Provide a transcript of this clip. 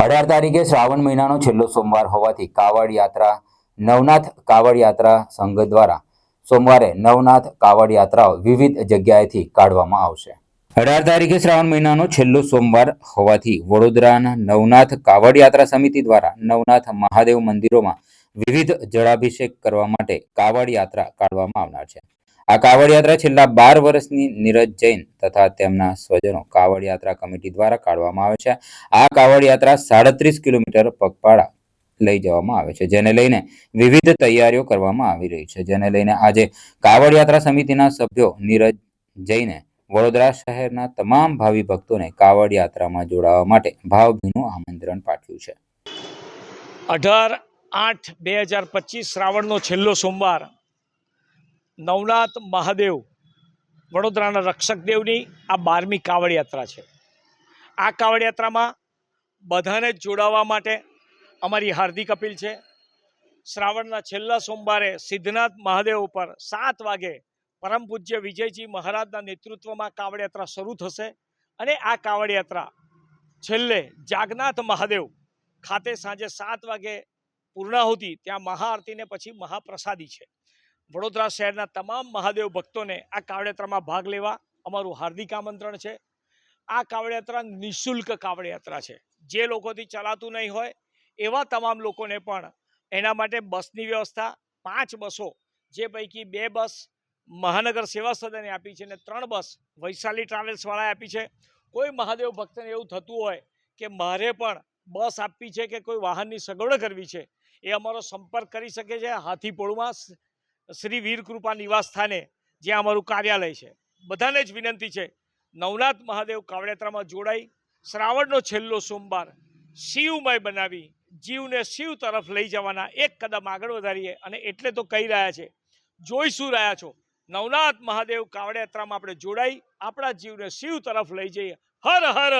અઢાર તારીખે શ્રાવણ મહિનાનો છેલ્લો સોમવાર હોવાથી કાવડ યાત્રા, નવનાથ કાવડ યાત્રા સંઘ દ્વારા સોમવારે નવનાથ કાવડ યાત્રાઓ વિવિધ જગ્યાએથી કાઢવામાં આવશે. અઢાર તારીખે શ્રાવણ મહિનાનો છેલ્લો સોમવાર હોવાથી વડોદરાના નવનાથ કાવડ યાત્રા સમિતિ દ્વારા નવનાથ મહાદેવ મંદિરોમાં વિવિધ જળાભિષેક કરવા માટે કાવડ યાત્રા કાઢવામાં આવનાર છે. આ કાવડ યાત્રા છેલ્લા બાર વર્ષની નીરજ જૈન તથા તેમના સ્વજનો કાવડ યાત્રા કમિટી દ્વારા કાઢવામાં આવે છે. આ કાવડ યાત્રા સાડત્રીસ કિલોમીટર પગપાળા લઈ જવામાં આવે છે, જેને લઈને વિવિધ તૈયારીઓ કરવામાં આવી રહી છે. જેને લઈને આજે કાવડ યાત્રા સમિતિના સભ્યો નીરજ જૈને વડોદરા શહેરના તમામ ભાવિ ભક્તોને કાવડ યાત્રામાં જોડાવા માટે ભાવભીનું આમંત્રણ પાઠવ્યું છે. અઢાર આઠ બે હજાર પચીસ શ્રાવણનો છેલ્લો સોમવાર નવનાથ મહાદેવ વડોદરાના રક્ષકદેવની આ બારમી કાવડ યાત્રા છે. આ કાવડ યાત્રામાં બધાને જોડાવા માટે અમારી હાર્દિક અપીલ છે. શ્રાવણના છેલ્લા સોમવારે સિદ્ધનાથ મહાદેવ ઉપર સાત વાગે પરમ પૂજ્ય વિજયજી મહારાજના નેતૃત્વમાં કાવડ યાત્રા શરૂ થશે અને આ કાવડ યાત્રા છેલ્લે જાગનાથ મહાદેવ ખાતે સાંજે સાત વાગે પૂર્ણાહુતિ, ત્યાં મહાઆરતીને પછી મહાપ્રસાદી છે. વડોદરા શહેરના તમામ મહાદેવ ભક્તોને આ કાવડયાત્રામાં ભાગ લેવા અમારું હાર્દિક આમંત્રણ છે. આ કાવડયાત્રા નિઃશુલ્ક કાવડયાત્રા છે. જે લોકોથી ચલાતું નહીં હોય એવા તમામ લોકોને પણ એના માટે બસની વ્યવસ્થા, પાંચ બસો, જે પૈકી બે બસ મહાનગર સેવા સદને આપી છે અને ત્રણ બસ વૈશાલી ટ્રાવેલ્સવાળાએ આપી છે. કોઈ મહાદેવ ભક્તને એવું થતું હોય કે મારે પણ બસ આપવી છે કે કોઈ વાહનની સગવડ કરવી છે એ અમારો સંપર્ક કરી શકે છે. હાથીપોળમાં શ્રી વીર કૃપા નિવાસ સ્થાને જ્યાં અમારું કાર્યાલય છે. બધાને જ વિનંતી છે, નવનાથ મહાદેવ કાવડેત્રામાં જોડાઈ, શ્રાવણનો છેલ્લો સોમવાર શિવમય બનાવી, જીવને શિવ તરફ લઈ જવાના એક કદમ આગળ વધારીએ અને એટલે તો કહી રહ્યા છે, જોઈ શું રહ્યા છો? નવનાથ મહાદેવ કાવડયાત્રામાં આપણે જોડાઈ, આપણા જીવને શિવ તરફ લઈ જઈએ. હર હર!